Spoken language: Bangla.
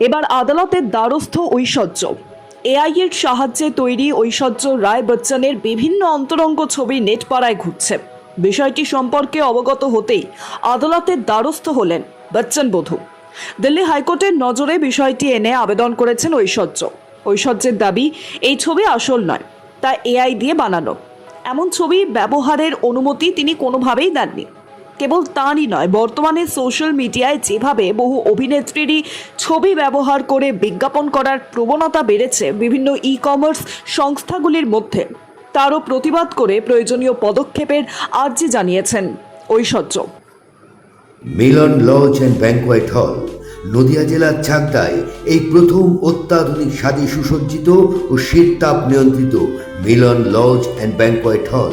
এবার আদালতের দ্বারস্থ ঐশ্বর্য। এআইয়ের সাহায্যে তৈরি ঐশ্বর্য রায় বচ্চনের বিভিন্ন অন্তরঙ্গ ছবি নেটপাড়ায় ঘুরছে। বিষয়টি সম্পর্কে অবগত হতেই আদালতের দ্বারস্থ হলেন বচ্চন বধূ। দিল্লি হাইকোর্টের নজরে বিষয়টি এনে আবেদন করেছেন ঐশ্বর্য। ঐশ্বর্যের দাবি, এই ছবি আসল নয়, তা এআই দিয়ে বানানো। এমন ছবি ব্যবহারের অনুমতি তিনি কোনোভাবেই দেননি। কেবল তাঁরই নয়, বর্তমানে সোশ্যাল মিডিয়ায় যেভাবে বহু অভিনেত্রীরই ছবি ব্যবহার করে বিজ্ঞাপন করার প্রবণতা বেড়েছে বিভিন্ন ই কমার্স সংস্থাগুলির মধ্যে, তারও প্রতিবাদ করে প্রয়োজনীয় পদক্ষেপের আর্জি জানিয়েছেন Aishwarya. Milan lodge and banquet hall, Nadia জেলার চাকদায় এই প্রথম অত্যাধুনিক স্বাদে সুসজ্জিত ও শীততাপ নিয়ন্ত্রিত মিলন লজ অ্যান্ড ব্যাংকোয়েট হল।